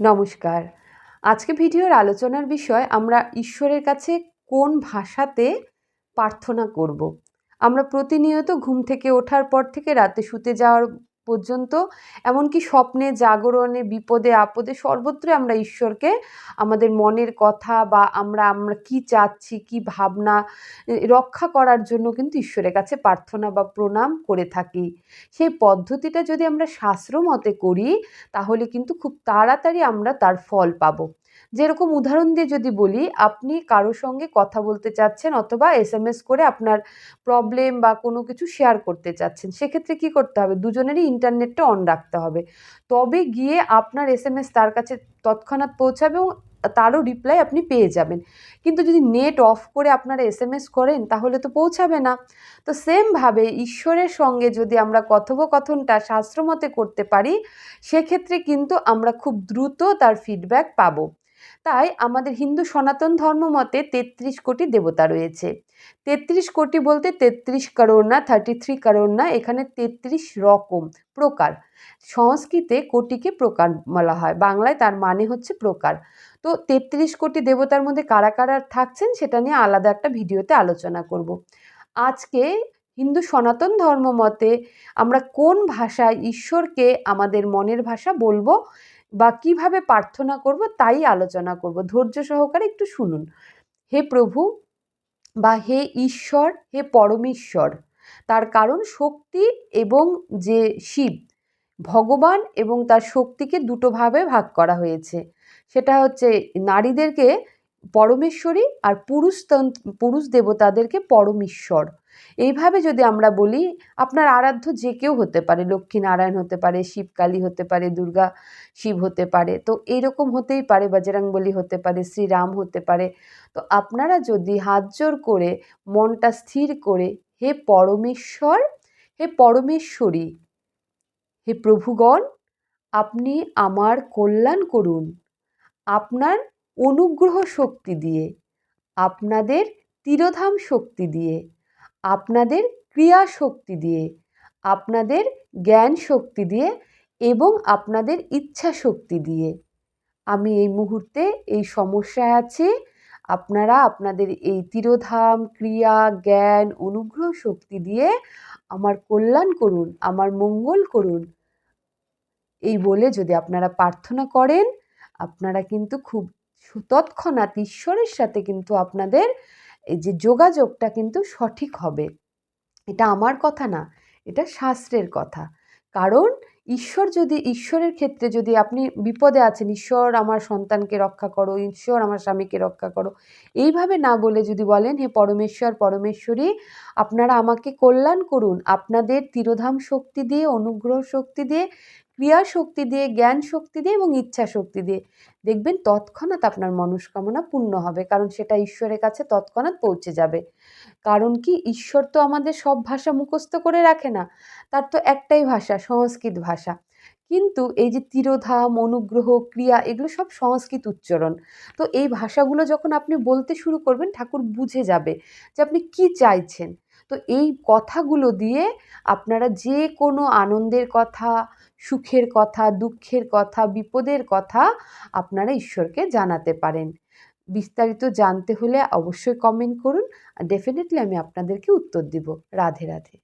নমস্কার আজকে ভিডিওর আলোচনার বিষয়, আমরা ঈশ্বরের কাছে কোন ভাষাতে প্রার্থনা করব। আমরা প্রতিনিয়ত ঘুম থেকে ওঠার পর থেকে রাতে শুতে যাওয়ার পর্যন্ত। এমনকি স্বপ্নে, জাগরণে, বিপদে, আপদে সর্বত্র আমরা ঈশ্বরকে, আমাদের মনের কথা বা আমরা আমরা কি চাচ্ছি, কি ভাবনা রক্ষা করার জন্য কিন্তু ঈশ্বরের কাছে প্রার্থনা বা প্রণাম করে থাকি। সেই পদ্ধতিটা যদি আমরা শাস্ত্র মতে করি, তাহলে কিন্তু খুব তাড়াতাড়ি আমরা তার ফল পাবো। যেরকম উদাহরণ দিয়ে যদি বলি, আপনি কারও সঙ্গে কথা বলতে চাচ্ছেন অথবা এস এম এস করে আপনার প্রবলেম বা কোনো কিছু শেয়ার করতে চাচ্ছেন, সেক্ষেত্রে কি করতে হবে? দুজনেরই ইন্টারনেটটা অন রাখতে হবে। তবে গিয়ে আপনার এস এম এস তার কাছে তৎক্ষণাৎ পৌঁছাবে এবং তারও রিপ্লাই আপনি পেয়ে যাবেন। কিন্তু যদি নেট অফ করে আপনারা এস এম এস করেন, তাহলে তো পৌঁছাবে না। তো সেমভাবে ঈশ্বরের সঙ্গে যদি আমরা কথোপকথনটা শাস্ত্রমতে করতে পারি, সেক্ষেত্রে কিন্তু আমরা খুব দ্রুত তার ফিডব্যাক পাবো। তাই আমাদের হিন্দু সনাতন ধর্ম মতে তেত্রিশ কোটি দেবতা রয়েছে। তেত্রিশ কোটি বলতে তেত্রিশ কারোর না থার্টি থ্রি কারোর না এখানে তেত্রিশ রকম প্রকার। সংস্কৃতে কোটিকে প্রকার বলা হয়, বাংলায় তার মানে হচ্ছে প্রকার। তো তেত্রিশ কোটি দেবতার মধ্যে কারা কারা থাকছেন সেটা নিয়ে আলাদা একটা ভিডিওতে আলোচনা করব। আজকে হিন্দু সনাতন ধর্ম মতে আমরা কোন ভাষায় ঈশ্বরকে আমাদের মনের ভাষা বলব বা কীভাবে প্রার্থনা করব তাই আলোচনা করব। ধৈর্য সহকারে একটু শুনুন। হে প্রভু বা হে ঈশ্বর, হে পরমেশ্বর, তার কারণ শক্তি এবং যে শিব, ভগবান এবং তার শক্তিকে দুটোভাবে ভাগ করা হয়েছে। সেটা হচ্ছে নারীদেরকে পরমেশ্বরী আর পুরুষ পুরুষ দেবতাদেরকে পরমেশ্বর। এইভাবে যদি আমরা বলি, আপনার আরাধ্য যে কেউ হতে পারে, লক্ষ্মীনারায়ণ হতে পারে, শিবকালী হতে পারে, দুর্গা শিব হতে পারে, তো এইরকম হতেই পারে, বজরাংবলী হতে পারে, শ্রীরাম হতে পারে, তো আপনারা যদি হাত জোর করে, মনটা স্থির করে, হে পরমেশ্বর, হে পরমেশ্বরী, হে প্রভুগণ, আপনি আমার কল্যাণ করুন, আপনার অনুগ্রহ শক্তি দিয়ে, আপনাদের তিরোধাম শক্তি দিয়ে আপনাদের ক্রিয়া শক্তি দিয়ে, আপনাদের জ্ঞান শক্তি দিয়ে এবং আপনাদের ইচ্ছা শক্তি দিয়ে। আমি এই মুহূর্তে এই সমস্যায় আছি। আপনারা আপনাদের এই তিরোধাম, ক্রিয়া, জ্ঞান, অনুগ্রহ শক্তি দিয়ে আমার কল্যাণ করুন, আমার মঙ্গল করুন। এই বলে যদি আপনারা প্রার্থনা করেন, আপনারা কিন্তু খুব তৎক্ষণাৎ ঈশ্বরের সাথে কিন্তু আপনাদের এই যে যোগাযোগটা কিন্তু সঠিক হবে। এটা আমার কথা না, এটা শাস্ত্রের কথা। কারণ ঈশ্বর যদি, ঈশ্বরের ক্ষেত্রে যদি আপনি বিপদে আছেন, ঈশ্বর আমার সন্তানকে রক্ষা করো, ঈশ্বর আমার স্বামীকে রক্ষা করো, এইভাবে না বলে যদি বলেন, হে পরমেশ্বর, পরমেশ্বরী, আপনারা আমাকে কল্যাণ করুন। আপনাদের তিরোধাম শক্তি দিয়ে, অনুগ্রহ শক্তি দিয়ে ক্রিয়া শক্তি দিয়ে, জ্ঞান শক্তি দিয়ে এবং ইচ্ছা শক্তি দিয়ে দেখবেন তৎক্ষণাৎ আপনার মনস্কামনা পূর্ণ হবে। কারণ সেটা ঈশ্বরের কাছে তৎক্ষণাৎ পৌঁছে যাবে। কারণ কি? ঈশ্বর তো আমাদের সব ভাষা মুখস্থ করে রাখে না। তার তো একটাই ভাষা, সংস্কৃত ভাষা। কিন্তু এই যে তিরোধাম, অনুগ্রহ, ক্রিয়া, এগুলো সব সংস্কৃত উচ্চারণ। তো এই ভাষাগুলো যখন আপনি বলতে শুরু করবেন, ঠাকুর বুঝে যাবে যে আপনি কি চাইছেন। তো এই কথাগুলো দিয়ে আপনারা যে কোনো আনন্দের কথা, সুখের কথা, দুঃখের কথা, বিপদের কথা আপনারা ঈশ্বরকে জানাতে পারেন। বিস্তারিত জানতে হলে অবশ্যই কমেন্ট করুন। ডেফিনেটলি আমি আপনাদেরকে উত্তর দিব। রাধে রাধে।